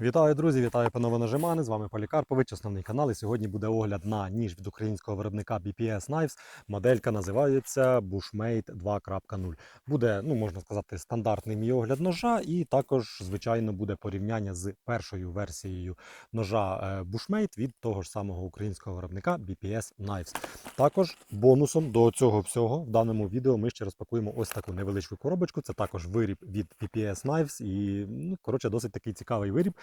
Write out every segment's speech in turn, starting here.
Вітаю, друзі! Вітаю панове нажимани. З вами Полікарпович, основний канал. І сьогодні буде огляд на ніж від українського виробника BPS Knives. Моделька називається Bushmade 2.0. Буде, ну можна сказати, стандартний мій огляд ножа, і також, звичайно, буде порівняння з першою версією ножа е, Bushmade від того ж самого українського виробника BPS Knives. Також бонусом до цього всього в даному відео ми ще розпакуємо ось таку невеличку коробочку. Це також виріб від BPS Knives. І ну, коротше, досить такий цікавий виріб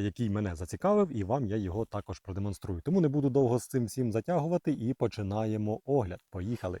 який мене зацікавив, і вам я його також продемонструю. Тому не буду довго з цим всім затягувати і починаємо огляд. Поїхали!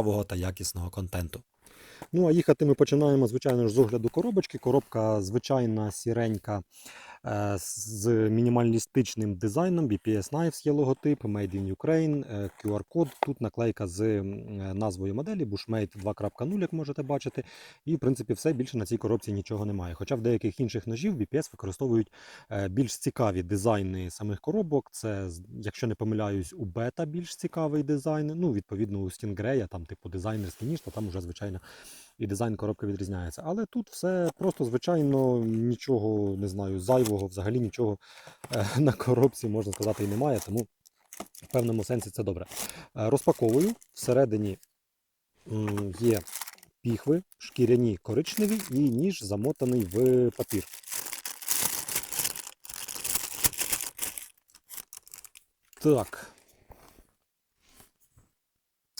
цікавого та якісного контенту. Ну, а їхати ми починаємо, звичайно ж, з огляду коробочки. Коробка звичайна сіренька з мінімалістичним дизайном. BPS Knives є логотип, Made in Ukraine, е, QR-код. Тут наклейка з е, назвою моделі Bushmade 2.0, як можете бачити. І, в принципі, все більше на цій коробці нічого немає. Хоча в деяких інших ножів BPS використовують е, більш цікаві дизайни самих коробок. Це, якщо не помиляюсь, у бета більш цікавий дизайн. Ну, відповідно, у Stingray, там, типу, дизайнерський ніж, то там уже, звичайно, і дизайн коробки відрізняється. Але тут все просто звичайно нічого не знаю, зайвого, взагалі нічого е, на коробці можна сказати і немає, тому в певному сенсі це добре. Е, Розпаковую. Всередині є піхви, шкіряні коричневі і ніж замотаний в папір. Так.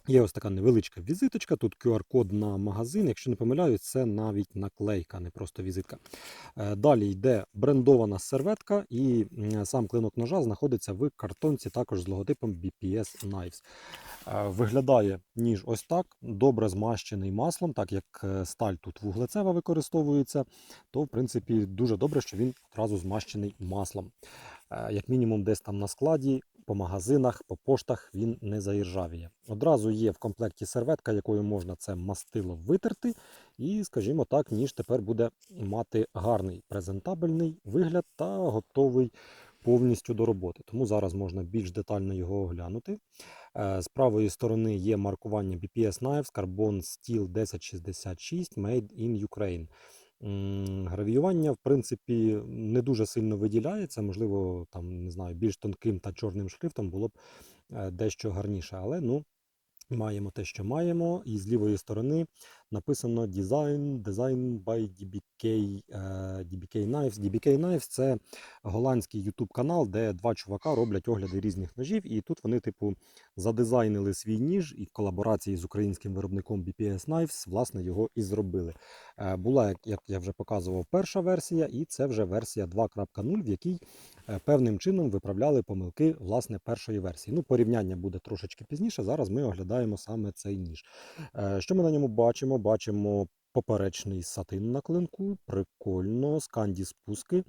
Є ось така невеличка візиточка. Тут QR-код на магазин. Якщо не помиляюсь, це навіть наклейка, не просто візитка. Е, Далі йде брендована серветка, і сам клинок ножа знаходиться в картонці, також з логотипом BPS Knives. Е, Виглядає ніж ось так, добре змащений маслом, так як е, сталь тут вуглецева використовується, то в принципі дуже добре, що він одразу змащений маслом. Е, Як мінімум, десь там на складі, по магазинах, по поштах він не заіржавіє. Одразу є в комплекті серветка, якою можна це мастило витерти. І, скажімо так, ніж тепер буде мати гарний презентабельний вигляд та готовий повністю до роботи. Тому зараз можна більш детально його оглянути. Е, З правої сторони є маркування BPS Knives Carbon Steel 1066 Made in Ukraine. Гравіювання, в принципі, не дуже сильно виділяється. Можливо, там не знаю, більш тонким та чорним шрифтом було б е, дещо гарніше. Але ну, маємо те, що маємо. І з лівої сторони написано Design, Design by DBK, е, DBK Knives. DBK Knives це голландський YouTube канал, де два чувака роблять огляди різних ножів. І тут вони, типу, задизайнили свій ніж і в колаборації з українським виробником BPS Knives, власне, його і зробили. Е, Була, як- я вже показував, перша версія, і це вже версія 2.0, в якій певним чином виправляли помилки власне першої версії. Ну, порівняння буде трошечки пізніше. Зараз ми оглядаємо саме цей ніж. Е, Що ми на ньому бачимо? Бачимо поперечний сатин на клинку, прикольно, сканді спуски.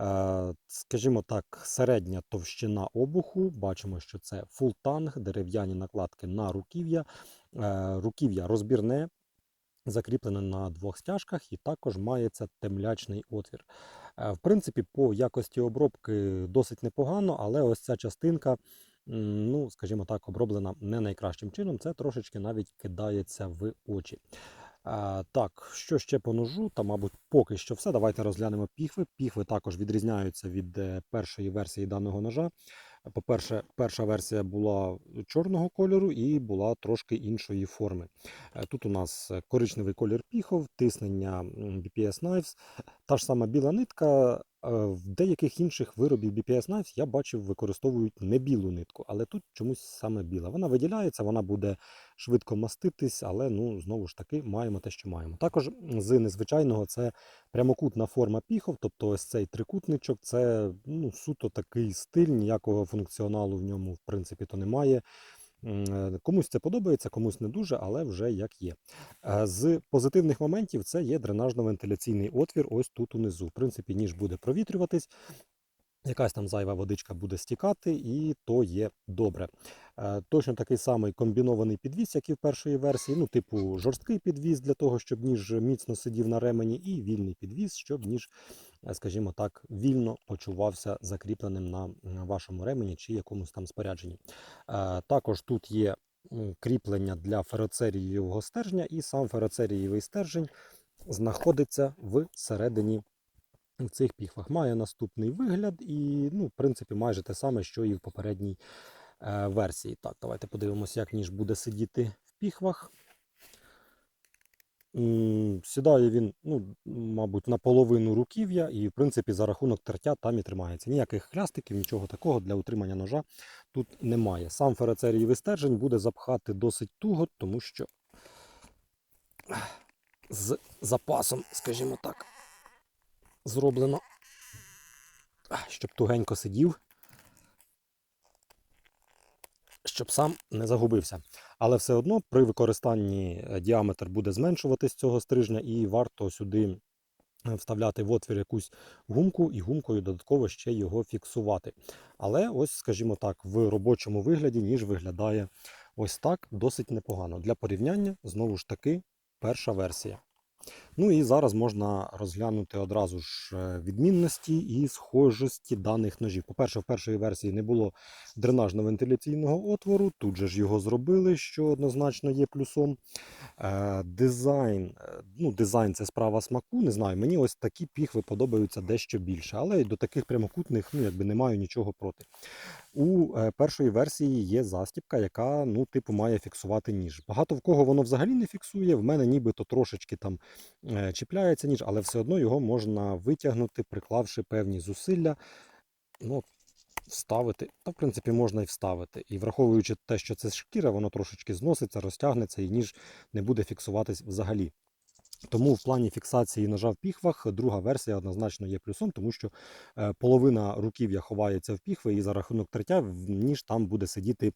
Е, Скажімо так, середня товщина обуху. Бачимо, що це фултанг, дерев'яні накладки на руків'я. Е, Руків'я розбірне, закріплене на двох стяжках, і також мається темлячний отвір. Е, В принципі, по якості обробки досить непогано, але ось ця частинка, ну, скажімо так, оброблена не найкращим чином. Це трошечки навіть кидається в очі. А, так, що ще по ножу? Та, мабуть, поки що все. Давайте розглянемо піхви. Піхви також відрізняються від е, першої версії даного ножа. По-перше, перша версія була чорного кольору і була трошки іншої форми. Е, Тут у нас е, коричневий колір піхов, тиснення BPS Knives, та ж сама біла нитка. Е, В деяких інших виробів BPS Knives я бачив, використовують не білу нитку, але тут чомусь саме біла. Вона виділяється, вона буде швидко маститись, але ну знову ж таки маємо те, що маємо. Також з незвичайного це прямокутна форма піхов, тобто ось цей трикутничок, це ну, суто такий стиль, ніякого функціоналу в ньому в принципі то немає. Е, Комусь це подобається, комусь не дуже, але вже як є. Е, З позитивних моментів це є дренажно-вентиляційний отвір ось тут унизу. В принципі, ніж буде провітрюватись, якась там зайва водичка буде стікати, і то є добре. Е, Точно такий самий комбінований підвіз, як і в першої версії. Ну, типу, жорсткий підвіз для того, щоб ніж міцно сидів на ремені, і вільний підвіз, щоб ніж, е, скажімо так, вільно почувався закріпленим на вашому ремені чи якомусь там спорядженні. Е, Також тут є кріплення для фероцерієвого стержня, і сам фероцерієвий стержень знаходиться всередині в цих піхвах. Має наступний вигляд і, ну, в принципі, майже те саме, що і в попередній е, версії. Так, давайте подивимося, як ніж буде сидіти в піхвах. Сідає він, ну, мабуть, на половину руків'я, і, в принципі, за рахунок тертя там і тримається. Ніяких хлястиків, нічого такого для утримання ножа тут немає. Сам ферацерієвий стержень буде запхати досить туго, тому що з запасом, скажімо так, зроблено, щоб тугенько сидів, щоб сам не загубився. Але все одно при використанні е, діаметр буде зменшуватись цього стрижня, і варто сюди е, вставляти в отвір якусь гумку і гумкою додатково ще його фіксувати. Але ось, скажімо так, в робочому вигляді ніж виглядає ось так досить непогано. Для порівняння, знову ж таки, перша версія. Ну і зараз можна розглянути одразу ж е, відмінності і схожості даних ножів. По-перше, в першої версії не було дренажно-вентиляційного отвору, тут же ж його зробили, що однозначно є плюсом. Е, Дизайн, е, ну, дизайн це справа смаку. Не знаю, мені ось такі піхви подобаються дещо більше, але до таких прямокутних ну, якби не маю нічого проти. У е, першої версії є застібка, яка ну, типу, має фіксувати ніж. Багато в кого воно взагалі не фіксує. В мене нібито трошечки там е, чіпляється ніж, але все одно його можна витягнути, приклавши певні зусилля. Ну, вставити, та в принципі можна і вставити. І враховуючи те, що це шкіра, воно трошечки зноситься, розтягнеться і ніж не буде фіксуватись взагалі. Тому в плані фіксації ножа в піхвах друга версія однозначно є плюсом, тому що е, половина руків'я ховається в піхви, і за рахунок третя ніж там буде сидіти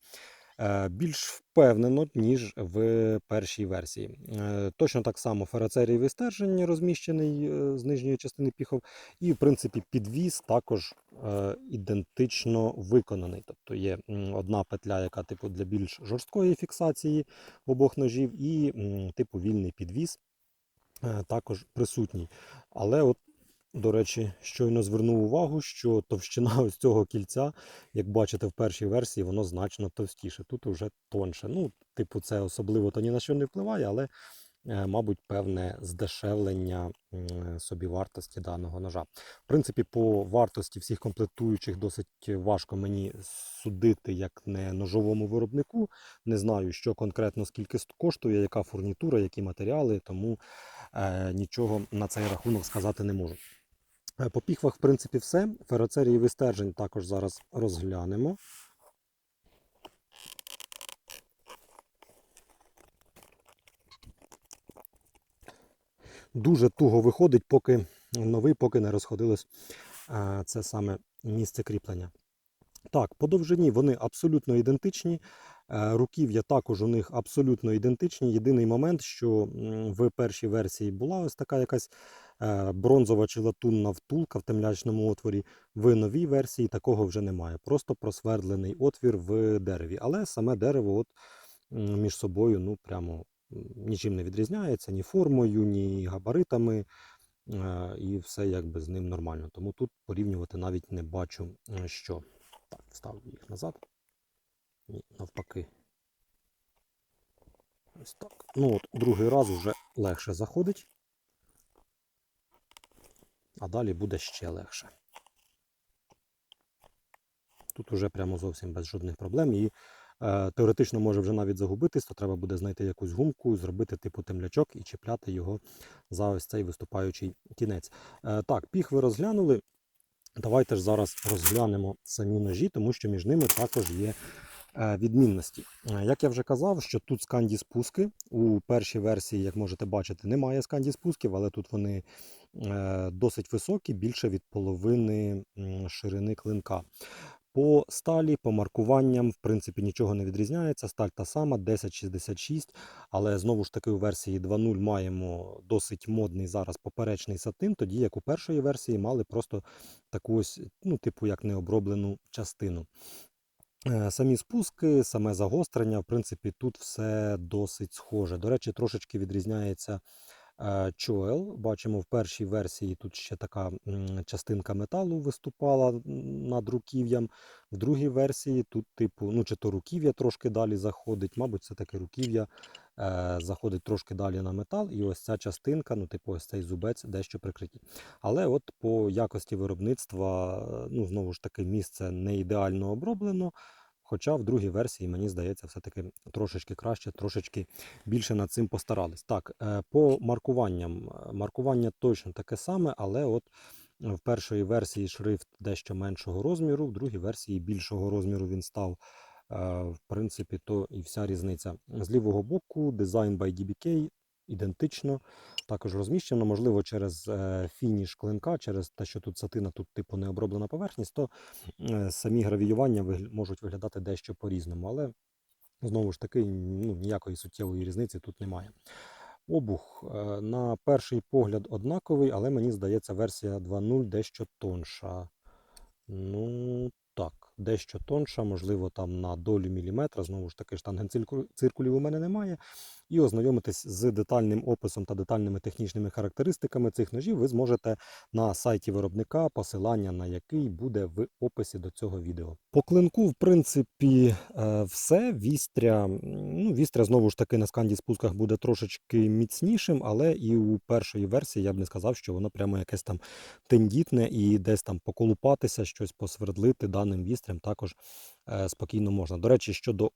е, більш впевнено, ніж в першій версії. Е, Точно так само ферацерієвий стержень розміщений з нижньої частини піхов, і в принципі підвіз також ідентично виконаний. Тобто є одна петля, яка типу для більш жорсткої фіксації обох ножів, і типу вільний підвіз також присутній. Але от, до речі, щойно звернув увагу, що товщина ось цього кільця, як бачите в першій версії, воно значно товстіше. Тут вже тонше. Ну, типу, це особливо то ні на що не впливає, але, е, мабуть, певне здешевлення м, собівартості даного ножа. В принципі, по вартості всіх комплектуючих досить важко мені судити як не ножовому виробнику. Не знаю, що конкретно скільки коштує, яка фурнітура, які матеріали, тому е, нічого на цей рахунок сказати не можу. Е, По піхвах, в принципі, все. Фероцерієвий стержень також зараз розглянемо. Дуже туго виходить, поки новий, поки не розходилось е, це саме місце кріплення. Так, по довжині вони абсолютно ідентичні. Е, Руків'я також у них абсолютно ідентичні. Єдиний момент, що в першій версії була ось така якась е, бронзова чи латунна втулка в темлячному отворі. В новій версії такого вже немає. Просто просвердлений отвір в дереві. Але саме дерево от між собою ну прямо нічим не відрізняється, ні формою, ні габаритами. е, І все якби з ним нормально. Тому тут порівнювати навіть не бачу е, що. Так, вставлю їх назад. Ні, навпаки. Ось так. Ну от, другий раз вже легше заходить. А далі буде ще легше. Тут уже прямо зовсім без жодних проблем. І теоретично може вже навіть загубитись, то треба буде знайти якусь гумку, зробити типу темлячок і чіпляти його за ось цей виступаючий кінець. Е, так, піхви розглянули. Давайте ж зараз розглянемо самі ножі, тому що між ними також є е, відмінності. Е, Як я вже казав, що тут сканді спуски. У першій версії, як можете бачити, немає сканді спусків, але тут вони е, досить високі, більше від половини ширини клинка. По сталі, по маркуванням, в принципі, нічого не відрізняється. Сталь та сама, 1066, але знову ж таки у версії 2.0 маємо досить модний зараз поперечний сатин, тоді як у першої версії мали просто таку ось, ну, типу, як необроблену частину. Е, Самі спуски, саме загострення, в принципі, тут все досить схоже. До речі, трошечки відрізняється чоел. Бачимо, в першій версії тут ще така частинка металу виступала над руків'ям. В другій версії тут, типу, ну чи то руків'я трошки далі заходить, мабуть, це таке руків'я е, заходить трошки далі на метал, і ось ця частинка, ну, типу, ось цей зубець дещо прикриті. Але от по якості виробництва, е, ну, знову ж таки, місце не ідеально оброблено. Хоча в другій версії, мені здається, все-таки трошечки краще, трошечки більше над цим постарались. Так, е, по маркуванням. е, Маркування точно таке саме, але от в першої версії шрифт дещо меншого розміру, в другій версії більшого розміру він став. Е, В принципі, то і вся різниця. З лівого боку Design by DBK ідентично, також розміщено, можливо, через е, фініш клинка, через те, що тут сатина, тут типу не оброблена поверхність, то е, самі гравіювання можуть виглядати дещо по-різному, але знову ж таки ну, ніякої суттєвої різниці тут немає. Обух е, на перший погляд однаковий, але мені здається, версія 2.0 дещо тонша. Ну, так, дещо тонша, можливо, там на долю міліметра. Знову ж таки, штангенциркулів у мене немає. І ознайомитись з детальним описом та детальними технічними характеристиками цих ножів ви зможете на сайті виробника, посилання на який буде в описі до цього відео. По клинку, в принципі, е, все. Вістря, ну, вістря знову ж таки на сканді спусках буде трошечки міцнішим, але і у першої версії я б не сказав, що воно прямо якесь там тендітне і десь там поколупатися, щось посвердлити даним вістрям також спокійно можна. До речі, щодо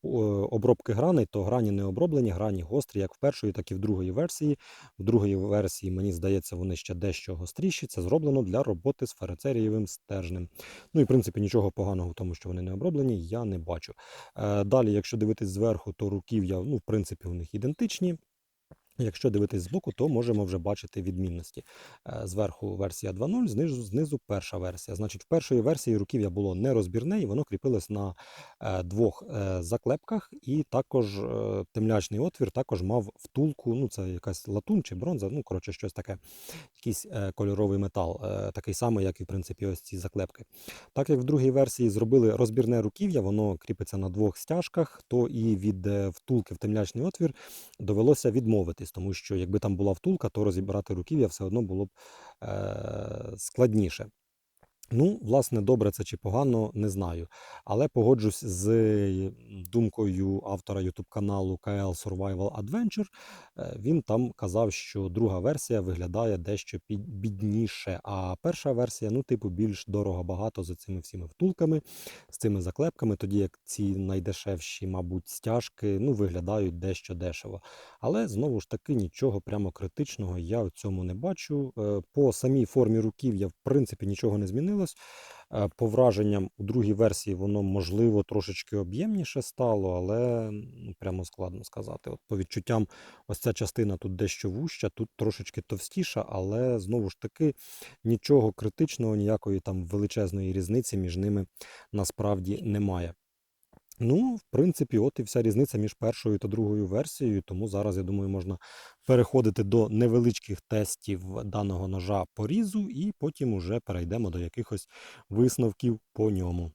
обробки граней, то грані не оброблені, грані гострі, як в першої, так і в другої версії. В другої версії, мені здається, вони ще дещо гостріші. Це зроблено для роботи з ферицерієвим стержнем. Ну і в принципі нічого поганого в тому, що вони не оброблені, я не бачу. Е, Далі, якщо дивитись зверху, то руків'я, ну, в принципі, у них ідентичні. Якщо дивитись збоку, то можемо вже бачити відмінності. Е, Зверху версія 2.0, знизу, знизу перша версія. Значить, в першої версії руків'я було нерозбірне, і воно кріпилось на е, двох е, заклепках, і також темлячний отвір також мав втулку. Ну, це якась латунь чи бронза, ну, коротше, щось таке, якийсь кольоровий метал, такий самий, як і в принципі ось ці заклепки. Так як в другій версії зробили розбірне руків'я, воно кріпиться на двох стяжках, то і від втулки в темлячний отвір довелося відмовитись, тому що якби там була втулка, то розібрати руків'я все одно було б е- складніше. Ну, власне, добре це чи погано, не знаю. Але погоджусь з думкою автора YouTube каналу KL Survival Adventure. Е, Він там казав, що друга версія виглядає дещо бідніше, а перша версія, ну, типу, більш дорого багато за цими всіми втулками, з цими заклепками, тоді як ці найдешевші, мабуть, стяжки, ну, виглядають дещо дешево. Але знову ж таки нічого прямо критичного я в цьому не бачу. Е, По самій формі руків'я, в принципі, нічого не змінилось. Е, По враженням у другій версії воно можливо трошечки об'ємніше стало, але ну, прямо складно сказати. От по відчуттям, ось ця частина тут дещо вуща, тут трошечки товстіша, але знову ж таки нічого критичного, ніякої там величезної різниці між ними насправді немає. Ну, в принципі, от і вся різниця між першою та другою версією. Тому зараз, я думаю, можна переходити до невеличких тестів даного ножа по різу, і потім уже перейдемо до якихось висновків по ньому.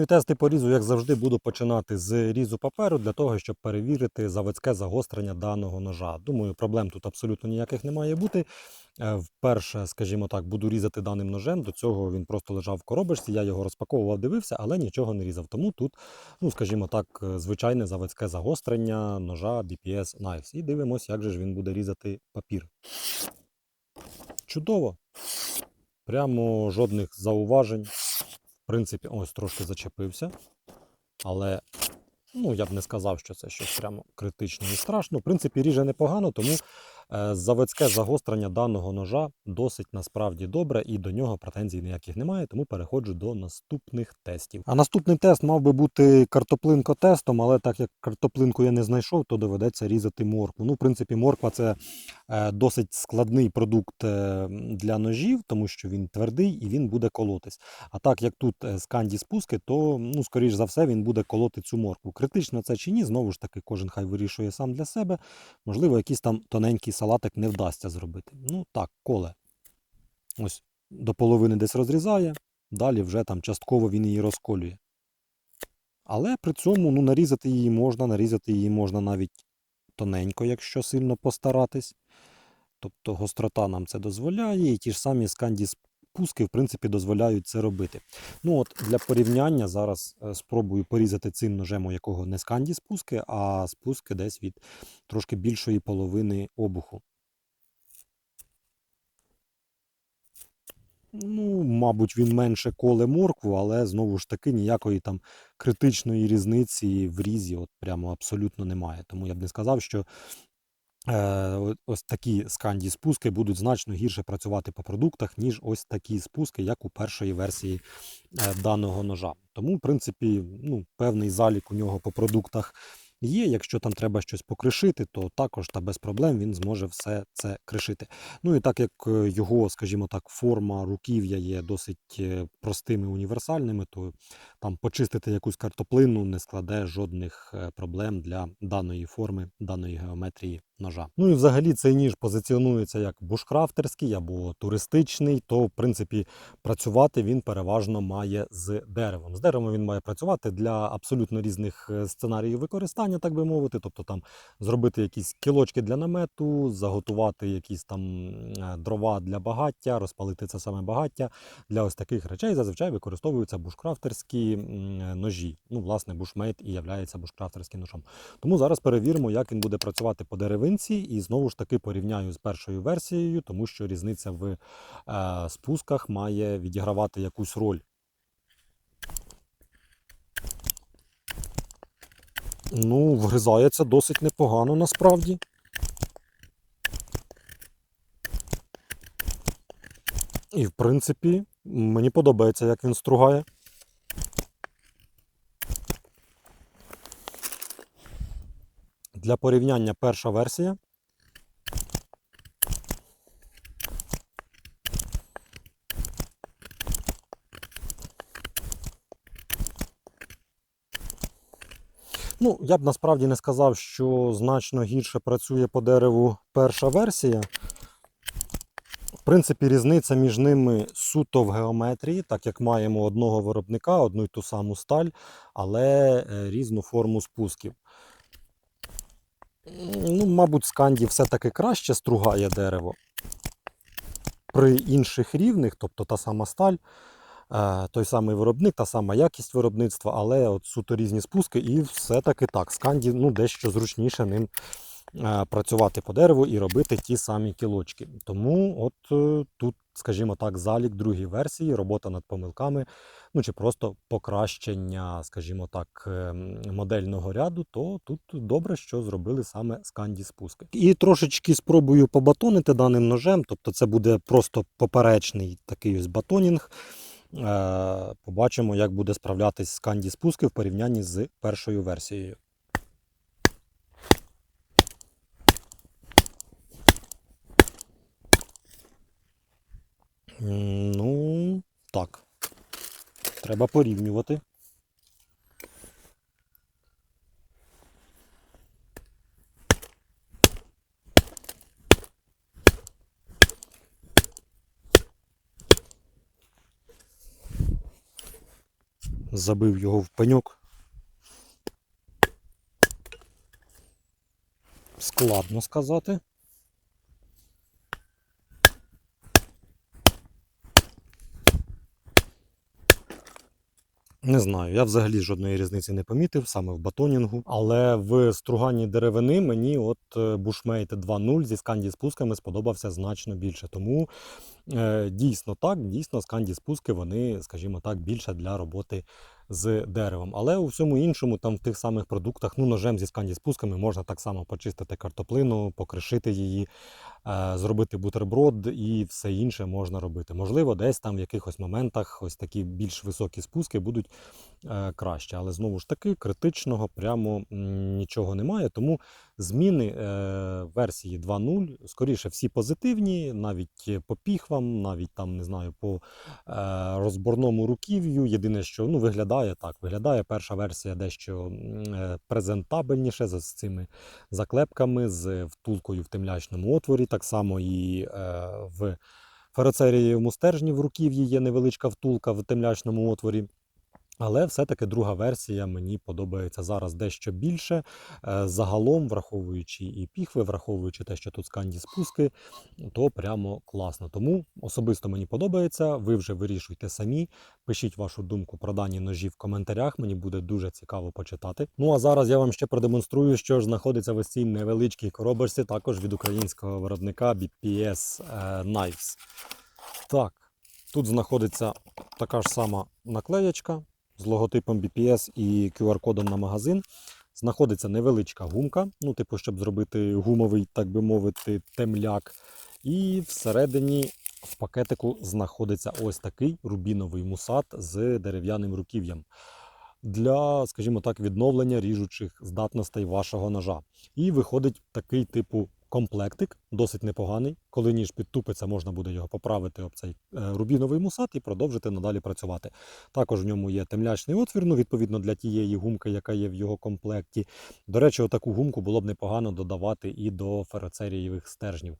Ну і тести по різу, як завжди, буду починати з різу паперу для того, щоб перевірити заводське загострення даного ножа. Думаю, проблем тут абсолютно ніяких не має бути. Е, Вперше, скажімо так, буду різати даним ножем. До цього він просто лежав в коробочці, я його розпаковував, дивився, але нічого не різав. Тому тут, ну скажімо так, е, звичайне заводське загострення ножа BPS Knives. І дивимося, як же ж він буде різати папір. Чудово! Прямо жодних зауважень. Принципі, ось трошки зачепився. Але ну, я б не сказав, що це щось прямо критично і страшно. В принципі, ріже непогано, тому Заводське загострення даного ножа досить насправді добре, і до нього претензій ніяких немає, тому переходжу до наступних тестів. А наступний тест мав би бути картоплинко-тестом, але так як картоплинку я не знайшов, то доведеться різати моркву. Ну, в принципі, морква це е, досить складний продукт е, для ножів, тому що він твердий і він буде колотись. А так як тут е, сканді спуски, то ну, скоріш за все він буде колоти цю моркву. Критично це чи ні, знову ж таки, кожен хай вирішує сам для себе. Можливо, якийсь там тоненький салатик не вдасться зробити. Ну так, коле. Ось до половини десь розрізає, далі вже там частково він її розколює. Але при цьому ну, нарізати її можна, нарізати її можна навіть тоненько, якщо сильно постаратись. Тобто гострота нам це дозволяє, і ті ж самі сканді спуски, в принципі, дозволяють це робити. Ну от Для порівняння зараз е, спробую порізати цим ножем, у якого не сканді спуски, а спуски десь від трошки більшої половини обуху. Ну, мабуть, він менше коле моркву, але знову ж таки ніякої там критичної різниці в різі от прямо абсолютно немає. Тому я б не сказав, що ось такі сканді спуски будуть значно гірше працювати по продуктах, ніж ось такі спуски, як у першої версії е, даного ножа. Тому, в принципі, ну, певний залік у нього по продуктах є. Якщо там треба щось покришити, то також та без проблем він зможе все це кришити. Ну і так як е, його, скажімо так, форма руків'я є досить е, простими універсальними, то там почистити якусь картоплину не складе жодних е, проблем для даної форми, даної геометрії ножа. Ну і взагалі цей ніж позиціонується як бушкрафтерський або туристичний, то в принципі працювати він переважно має з деревом. З деревом він має працювати для абсолютно різних е, сценаріїв використання, так би мовити. Тобто там зробити якісь кілочки для намету, заготувати якісь там е, дрова для багаття, розпалити це саме багаття. Для ось таких речей зазвичай використовуються бушкрафтерські ножі. Ну, власне, бушмейт і являється бушкрафтерським ножом. Тому зараз перевіримо, як він буде працювати по деревинці, і знову ж таки порівняю з першою версією, тому що різниця в е, спусках має відігравати якусь роль. Ну, вгризається досить непогано насправді. І, в принципі, мені подобається, як він стругає. Для порівняння перша версія. Ну, я б насправді не сказав, що значно гірше працює по дереву перша версія. В принципі, різниця між ними суто в геометрії, так як маємо одного виробника, одну й ту саму сталь, але е, різну форму спусків. Ну, мабуть, сканді все-таки краще стругає дерево. При інших рівнях, тобто та сама сталь, е, той самий виробник, та сама якість виробництва, але от суто різні спуски, і все-таки так, сканді ну, дещо зручніше ним е, працювати по дереву і робити ті самі кілочки. Тому от е, тут, скажімо так, залік другій версії, робота над помилками, ну чи просто покращення, скажімо так, е, модельного ряду, то тут добре, що зробили саме сканді спуски. І трошечки спробую побатонити даним ножем, тобто це буде просто поперечний такий ось батонінг. Е, Побачимо, як буде справлятись сканді спуски в порівнянні з першою версією. Ну, так. Треба порівнювати. Забив його в пеньок. Складно сказати. Не знаю, я взагалі жодної різниці не помітив, саме в батонінгу. Але в струганні деревини мені от е, Bushmate 2.0 зі сканді спусками сподобався значно більше. Тому е, дійсно так, дійсно сканді спуски вони, скажімо так, більше для роботи з деревом. Але у всьому іншому, там в тих самих продуктах, ну ножем зі сканді-спусками можна так само почистити картоплину, покришити її, е, зробити бутерброд і все інше можна робити. Можливо, десь там в якихось моментах ось такі більш високі спуски будуть е, краще. Але знову ж таки, критичного прямо нічого немає. Тому зміни е, версії 2.0, скоріше, всі позитивні, навіть по піхвам, навіть там, не знаю, по е, розборному руків'ю. Єдине, що ну, виглядає так. Виглядає перша версія дещо е, презентабельніше з цими заклепками, з втулкою в темлячному отворі. Так само і е, в ферроцерієвому стержні в руків'ї є невеличка втулка в темлячному отворі. Але все-таки друга версія мені подобається зараз дещо більше. Е, Загалом, враховуючи і піхви, враховуючи те, що тут сканді спуски, то прямо класно. Тому особисто мені подобається. Ви вже вирішуйте самі. Пишіть вашу думку про дані ножі в коментарях. Мені буде дуже цікаво почитати. Ну а зараз я вам ще продемонструю, що ж знаходиться в ось цій невеличкій коробочці, також від українського виробника BPS е, Knives. Так, тут знаходиться така ж сама наклеєчка з логотипом BPS і QR-кодом на магазин. Знаходиться невеличка гумка, ну, типу, щоб зробити гумовий, так би мовити, темляк. І всередині в пакетику знаходиться ось такий рубіновий мусат з дерев'яним руків'ям для, скажімо так, відновлення ріжучих здатностей вашого ножа. І виходить такий типу комплектик, досить непоганий. Коли ніж підтупиться, можна буде його поправити об цей е, рубіновий мусат і продовжити надалі працювати. Також в ньому є темлячний отвір, ну, відповідно для тієї гумки, яка є в його комплекті. До речі, отаку гумку було б непогано додавати і до ферроцерієвих стержнів.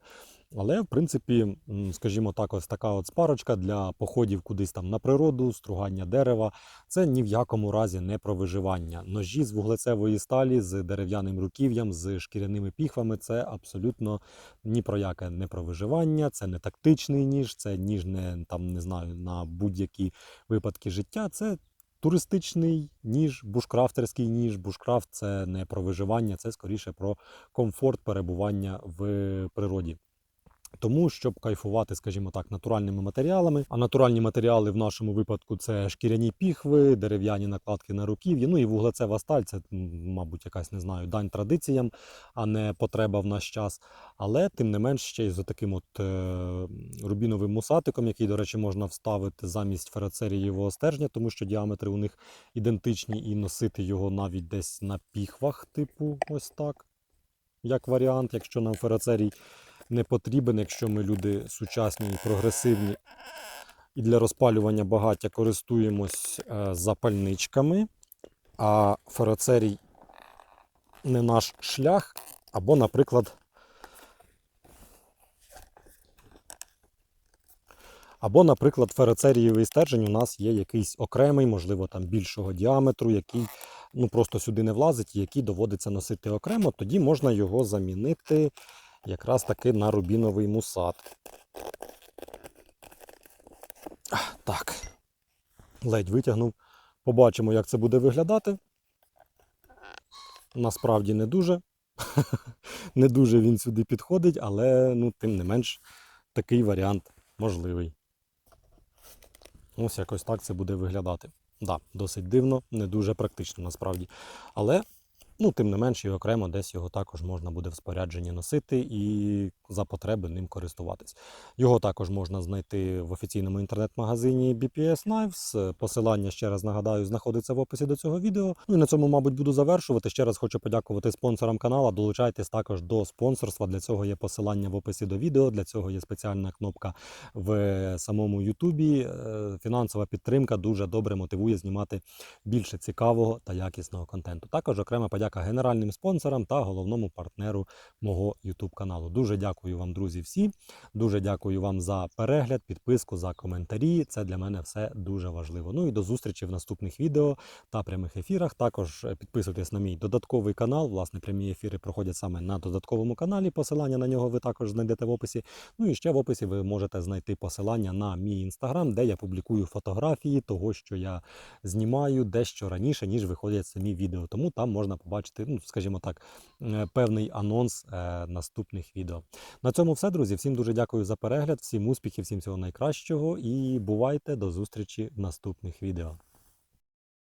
Але, в принципі, скажімо так, ось така от спарочка для походів кудись там на природу, стругання дерева. Це ні в якому разі не про виживання. Ножі з вуглецевої сталі, з дерев'яним руків'ям, з шкіряними піхвами це абсолютно ні про яке не про виживання, це не тактичний ніж, це ніж не там не знаю на будь-які випадки життя. Це туристичний ніж, бушкрафтерський ніж. Бушкрафт це не про виживання, це скоріше про комфорт перебування в природі. Тому, щоб кайфувати, скажімо так, натуральними матеріалами. А натуральні матеріали в нашому випадку це шкіряні піхви, дерев'яні накладки на руків'ї, ну і вуглецева сталь, це, мабуть, якась не знаю, дань традиціям, а не потреба в наш час. Але тим не менш ще й з таким от е, рубіновим мусатиком, який, до речі, можна вставити замість ферроцерієвого стержня, тому що діаметри у них ідентичні, і носити його навіть десь на піхвах, типу, ось так. Як варіант, якщо нам ферроцерій не потрібен, якщо ми люди сучасні і прогресивні. І для розпалювання багаття користуємось е, запальничками, а фероцерій не наш шлях, або, наприклад, Або, наприклад, фероцерієвий стержень у нас є якийсь окремий, можливо, там більшого діаметру, який ну, просто сюди не влазить, і який доводиться носити окремо, тоді можна його замінити якраз таки на рубіновий мусат. Так. Ледь витягнув. Побачимо, як це буде виглядати. Насправді не дуже. не дуже він сюди підходить, але ну, тим не менш такий варіант можливий. Ось якось так це буде виглядати. Да, досить дивно, не дуже практично насправді. Але Ну, тим не менш, і окремо десь його також можна буде в спорядженні носити і за потреби ним користуватись. Його також можна знайти в офіційному інтернет-магазині BPS Knives. Посилання, ще раз нагадаю, знаходиться в описі до цього відео. Ну і на цьому, мабуть, буду завершувати. Ще раз хочу подякувати спонсорам каналу. Долучайтесь також до спонсорства. Для цього є посилання в описі до відео. Для цього є спеціальна кнопка в самому Ютубі. Е, Фінансова підтримка дуже добре мотивує знімати більше цікавого та якісного контенту. Також окрема подяка генеральним спонсорам та головному партнеру мого YouTube каналу. Дуже дякую вам, друзі, всі. Дуже дякую вам за перегляд, підписку, за коментарі. Це для мене все дуже важливо. Ну і до зустрічі в наступних відео та прямих ефірах. Також е, підписуйтесь на мій додатковий канал. Власне, прямі ефіри проходять саме на додатковому каналі. Посилання на нього ви також знайдете в описі. Ну і ще в описі ви можете знайти посилання на мій інстаграм, де я публікую фотографії того, що я знімаю дещо раніше, ніж виходять самі відео. Тому там можна побачити, ну, скажімо так, е, певний анонс е, наступних відео. На цьому все, друзі. Всім дуже дякую за перегляд, всім успіхів, всім всього найкращого і бувайте до зустрічі в наступних відео.